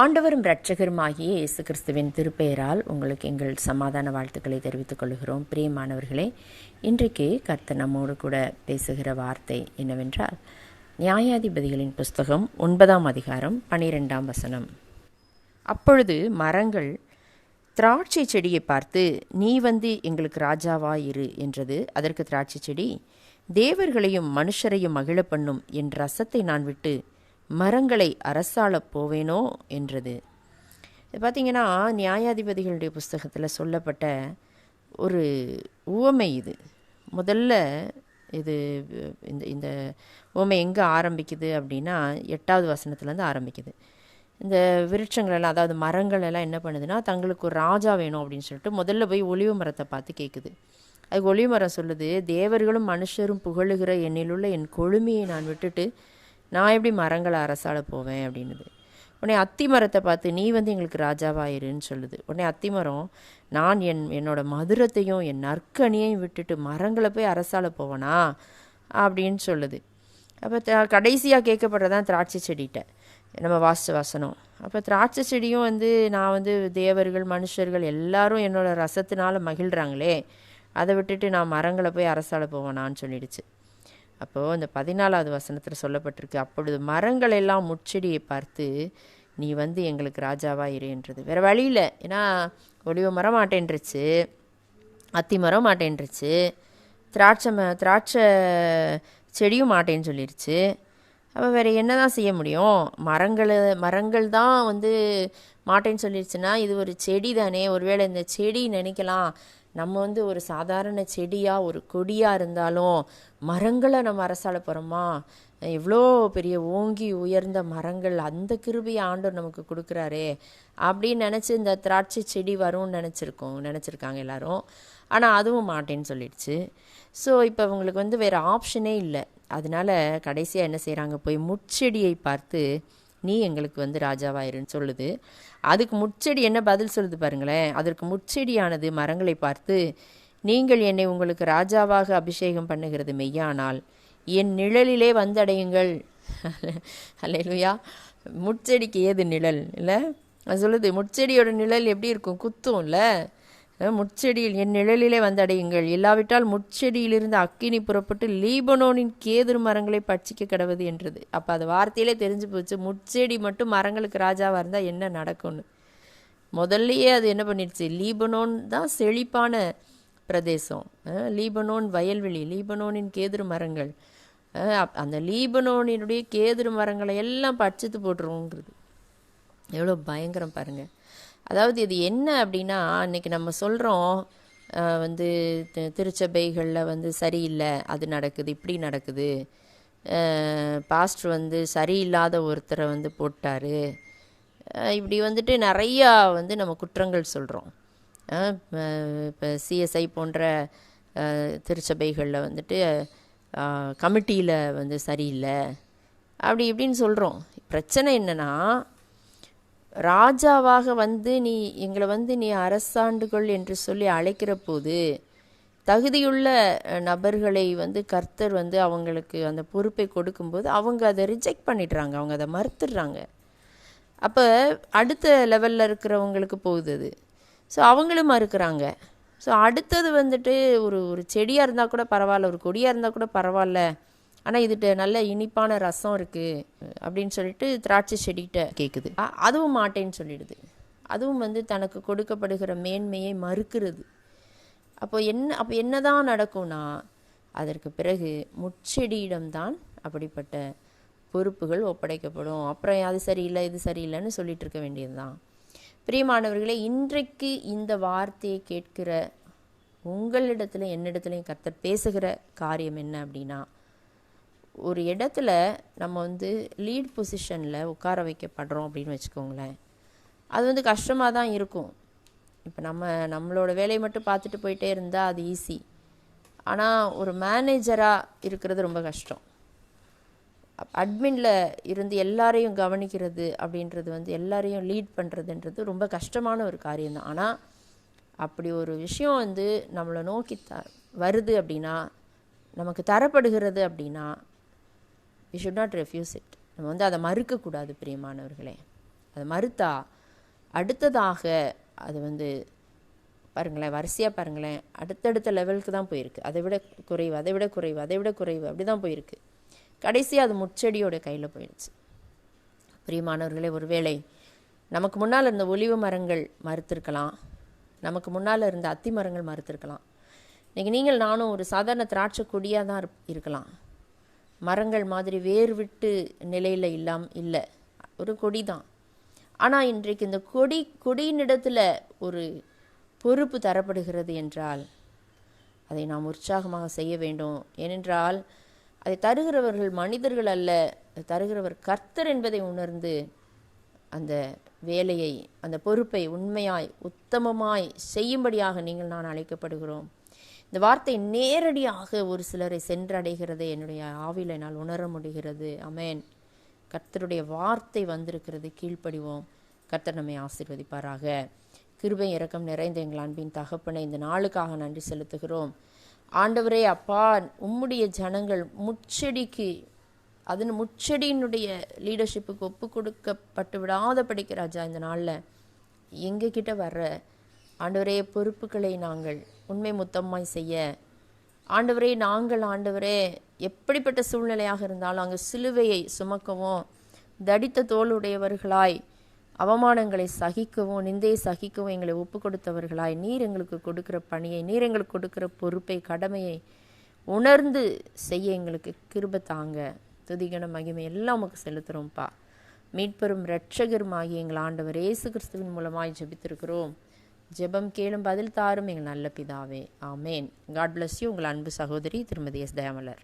ஆண்டவரும் இரட்சகருமாகிய இயேசு கிறிஸ்துவின் திருப்பெயரால் உங்களுக்கு எங்கள் சமாதான வாழ்த்துக்களை தெரிவித்துக் கொள்கிறோம். பிரியமானவர்களே இன்றைக்கு கர்த்த நம்மோடு கூட பேசுகிற வார்த்தை என்னவென்றால் நியாயாதிபதிகளின் புஸ்தகம் ஒன்பதாம் அதிகாரம் பனிரெண்டாம் வசனம். அப்பொழுது மரங்கள் திராட்சை செடியை பார்த்து நீ வந்து எங்களுக்கு ராஜாவா இரு என்றது. அதற்கு திராட்சை செடி தேவர்களையும் மனுஷரையும் மகிழ பண்ணும் என் ரசத்தை நான் விட்டு மரங்களை அரசாளப் போவேனோ என்றது. இது பார்த்திங்கன்னா நியாயாதிபதிகளுடைய புஸ்தகத்தில் சொல்லப்பட்ட ஒரு உவமை இது. முதல்ல இது இந்த இந்த உவமை எங்கே ஆரம்பிக்குது அப்படின்னா எட்டாவது வசனத்துலேருந்து ஆரம்பிக்குது. இந்த விருட்சங்கள் எல்லாம் அதாவது மரங்கள் எல்லாம் என்ன பண்ணுதுன்னா தங்களுக்கு ஒரு ராஜா வேணும் அப்படின்னு சொல்லிட்டு முதல்ல போய் ஒளிவு மரத்தை பார்த்து கேட்குது அதுக்கு ஒளிவு மரம் சொல்லுது தேவர்களும் மனுஷரும் புகழுகிற என்னிலுள்ள என் கொழுமையை நான் விட்டுட்டு நான் எப்படி மரங்களை அரசால போவேன் அப்படின்னுது. உடனே அத்தி மரத்தை பார்த்து நீ வந்து எங்களுக்கு ராஜாவாயிருன்னு சொல்லுது. உடனே அத்தி மரம் நான் என் என்னோட மதுரத்தையும் என் நற்கனியையும் விட்டுட்டு மரங்களை போய் அரசால போவேனா? அப்படின்னு சொல்லுது. அப்போ கடைசியாக கேட்கப்படுறதான் திராட்சை செடிகிட்ட நம்ம வாசித்த வசனம். அப்போ திராட்சை செடியும் வந்து நான் வந்து தேவர்கள் மனுஷர்கள் எல்லாரும் என்னோட ரசத்தினால மகிழ்கிறாங்களே அதை விட்டுட்டு நான் மரங்களை போய் அரசால போவேனான்னு சொல்லிடுச்சு. அப்போது அந்த பதினாலாவது வசனத்தில் சொல்லப்பட்டிருக்கு அப்பொழுது மரங்கள் எல்லாம் முச்செடியை பார்த்து நீ வந்து எங்களுக்கு ராஜாவாக இருன்றது வேறு வழியில் ஏன்னா ஒளிவ மரம் மாட்டேன்ருச்சு அத்தி மரம் மாட்டேன்ருச்சு திராட்சை ம திராட்சை செடியும் மாட்டேன்னு சொல்லிருச்சு. அப்போ வேறு என்ன தான் செய்ய முடியும்? மரங்கள் மரங்கள் தான் வந்து மாட்டேன்னு சொல்லிடுச்சுன்னா இது ஒரு செடி தானே. ஒருவேளை இந்த செடி நினைக்கலாம். நம்ம வந்து ஒரு சாதாரண செடியாக ஒரு கொடியாக இருந்தாலும் மரங்களை நம்ம அரசால போகிறோமா எவ்வளோ பெரிய ஓங்கி உயர்ந்த மரங்கள் அந்த கிருபியை ஆண்டவர் நமக்கு கொடுக்குறாரே அப்படின்னு நினச்சி இந்த திராட்சை செடி வரும்னு நினச்சிருக்கோம் நினச்சிருக்காங்க எல்லாரும். ஆனால் அதுவும் மாட்டேன்னு சொல்லிடுச்சு. ஸோ இப்போ அவங்களுக்கு வந்து வேறு ஆப்ஷனே இல்லை. அதனால கடைசியாக என்ன செய்கிறாங்க போய் முட்செடியை பார்த்து நீ எங்களுக்கு வந்து ராஜாவாயிருன்னு சொல்லுது. அதுக்கு முட்செடி என்ன பதில் சொல்லுது பாருங்களேன். அதற்கு முட்செடியானது மரங்களை பார்த்து நீங்கள் என்னை உங்களுக்கு ராஜாவாக அபிஷேகம் பண்ணுகிறது மெய்யானால் என் நிழலிலே வந்தடையுங்கள். அல்லையா முட்செடிக்கு ஏது நிழல் இல்லை? அது சொல்லுது முட்செடியோட நிழல் எப்படி இருக்கும்? குத்தும் இல்லை முட்செடியில் என் நிழலிலே வந்தடையுங்கள். இல்லாவிட்டால் முட்செடியிலிருந்து அக்கினி புறப்பட்டு லீபனோனின் கேதுரு மரங்களை பட்சிக்க கிடவது என்றது. அப்போ அது வார்த்தையிலே தெரிஞ்சு போச்சு. முட்செடி மட்டும் மரங்களுக்கு ராஜாவாக இருந்தால் என்ன நடக்கும்னு. முதல்லையே அது என்ன பண்ணிடுச்சு? லீபனோன் தான் செழிப்பான பிரதேசம். லீபனோன் வயல்வெளி லீபனோனின் கேதுரு மரங்கள். அந்த லீபனோனினுடைய கேதுரு மரங்களை எல்லாம் பட்சித்து போட்டுருவோங்கிறது. எவ்வளோ பயங்கரம் பாருங்கள் அதாவது இது என்ன அப்படின்னா இன்றைக்கி நம்ம சொல்கிறோம் வந்து திருச்சபைகளில் வந்து சரியில்லை அது நடக்குது இப்படி நடக்குது. பாஸ்டர் வந்து சரியில்லாத ஒருத்தரை வந்து போட்டார். இப்படி வந்துட்டு நிறையா வந்து நம்ம குற்றங்கள் சொல்கிறோம் இப்போ சிஎஸ்ஐ போன்ற திருச்சபைகளில் வந்துட்டு கமிட்டியில் வந்து சரியில்லை. அப்படி இப்படின்னு சொல்கிறோம் பிரச்சனை என்னென்னா ராஜாவாக வந்து நீ எங்களை வந்து நீ அரசாண்டுகள் என்று சொல்லி அழைக்கிற போது தகுதியுள்ள நபர்களை வந்து கர்த்தர் வந்து அவங்களுக்கு அந்த பொறுப்பை கொடுக்கும்போது அவங்க அதை ரிஜெக்ட் பண்ணிடுறாங்க அவங்க அதை மறுத்துடுறாங்க. அப்போ அடுத்த லெவலில் இருக்கிறவங்களுக்கு போகுது அது ஸோ அவங்களும் மறுக்கிறாங்க. ஸோ அடுத்தது வந்துட்டு ஒரு ஒரு செடியாக இருந்தால் கூட பரவாயில்ல ஒரு கொடியாக இருந்தால் கூட பரவாயில்ல. ஆனால் இதுகிட்ட நல்ல இனிப்பான ரசம் இருக்குது அப்படின்னு சொல்லிட்டு திராட்சை செடிகிட்ட கேட்குது அதுவும் மாட்டேன்னு சொல்லிடுது. அதுவும் வந்து தனக்கு கொடுக்கப்படுகிற மேன்மையை மறுக்கிறது. அப்போ என்ன அப்போ என்ன தான் நடக்கும்னா அதற்கு பிறகு முச்செடியிடம்தான் அப்படிப்பட்ட பொறுப்புகள் ஒப்படைக்கப்படும். அப்புறம் அது சரியில்லை இது சரியில்லைன்னு சொல்லிட்டு இருக்க வேண்டியது தான் பிரியமானவர்களே இன்றைக்கு இந்த வார்த்தையை கேட்கிற உங்களிடத்துல என்னிடத்துலையும் கர்த்தர் பேசுகிற காரியம் என்ன அப்படின்னா ஒரு இடத்துல நம்ம வந்து லீட் பொசிஷனில் உட்கார வைக்கப்படுறோம் அப்படின்னு வச்சுக்கோங்களேன். அது வந்து கஷ்டமாக தான் இருக்கும். இப்போ நம்ம நம்மளோட வேலையை மட்டும் பார்த்துட்டு போயிட்டே இருந்தால் அது ஈஸி ஆனால் ஒரு மேனேஜராக இருக்கிறது ரொம்ப கஷ்டம். அட்மினில் இருந்து எல்லாரையும் கவனிக்கிறது அப்படின்றது வந்து எல்லாரையும் லீட் பண்ணுறதுன்றது ரொம்ப கஷ்டமான ஒரு காரியம்தான் ஆனால் அப்படி ஒரு விஷயம் வந்து நம்மளை நோக்கி த வருது அப்படின்னா நமக்கு தரப்படுகிறது அப்படின்னா we should not refuse it நம்ம வந்து அதை மறுக்கக்கூடாது பிரியமானவர்களே. அதை மறுத்தா அடுத்ததாக அது வந்து பாருங்களேன் வரிசையாக பாருங்களேன் அடுத்தடுத்த லெவலுக்கு தான் போயிருக்கு. அதை விட குறைவு அதை விட குறைவு அதை விட குறைவு அப்படி தான் போயிருக்கு. கடைசியாக அது முச்செடியோட கையில் போயிடுச்சு. பிரியமானவர்களே ஒருவேளை நமக்கு முன்னால் இருந்த ஒலிவு மரங்கள் மறுத்திருக்கலாம். நமக்கு முன்னால் இருந்த அத்தி மரங்கள் மறுத்திருக்கலாம். இன்றைக்கி நீங்கள் நானும் ஒரு சாதாரண திராட்சை கொடியாக தான் இருக்கலாம். மரங்கள் மாதிரி வேர் விட்டு நிலையில் இல்லாம் இல்லை. ஒரு கொடி தான். ஆனால் இன்றைக்கு இந்த கொடி கொடியினிடத்தில் ஒரு பொறுப்பு தரப்படுகிறது என்றால் அதை நாம் உற்சாகமாக செய்ய வேண்டும். ஏனென்றால் அதை தருகிறவர்கள் மனிதர்கள் அல்ல தருகிறவர் கர்த்தர் என்பதை உணர்ந்து அந்த வேலையை அந்த பொறுப்பை உண்மையாய் உத்தமமாய் செய்யும்படியாக நீங்கள் நான் அழைக்கப்படுகிறோம். இந்த வார்த்தை நேரடியாக ஒரு சிலரை சென்றடைகிறது. என்னுடைய ஆவியில் என்னால் உணர முடிகிறது. அமேன் கர்த்தருடைய வார்த்தை வந்திருக்கிறது. கீழ்ப்படிவோம். கர்த்தர் நம்மை ஆசீர்வதிப்பாராக. கிருபை இறக்கம் நிறைந்த எங்கள் அன்பின் தகப்பனை இந்த நாளுக்காக நன்றி செலுத்துகிறோம். ஆண்டவரே அப்பா உம்முடைய ஜனங்கள் முச்செடிக்கு அதன் முச்செடியினுடைய லீடர்ஷிப்புக்கு ஒப்பு கொடுக்கப்பட்டு விடாத படிக்க ராஜா இந்த நாளில் எங்ககிட்ட வர்ற ஆண்டவரே பொறுப்புகளை நாங்கள் உண்மை முத்தமாய் செய்ய. ஆண்டவரே நாங்கள் ஆண்டவரே எப்படிப்பட்ட சூழ்நிலையாக இருந்தாலும் அங்கே சிலுவையை சுமக்கவும் தடித்த தோளுடையவர்களாய் அவமானங்களை சகிக்கவும் நிந்தையை சகிக்கவும் எங்களை ஒப்பு கொடுத்தவர்களாய் நீர் எங்களுக்கு கொடுக்கிற பணியை நீர் எங்களுக்கு கொடுக்கிற பொறுப்பை கடமையை உணர்ந்து செய்ய எங்களுக்கு கிருப தாங்க. துதிகன மகிமை எல்லாம் உமக்கு செலுத்துகிறோம்ப்பா மீட்பெரும் இரட்சகருமாகி எங்கள் ஆண்டவர் இயேசு கிறிஸ்துவின் மூலமாய் ஜெபித்திருக்கிறோம். ஜெபம் கேளும் பதில் தாரும் எங்கள் நல்ல பிதாவே. ஆமேன். காட் பிளஸ் யூ உங்கள் அன்பு சகோதரி திருமதி எஸ். தயாமலர்.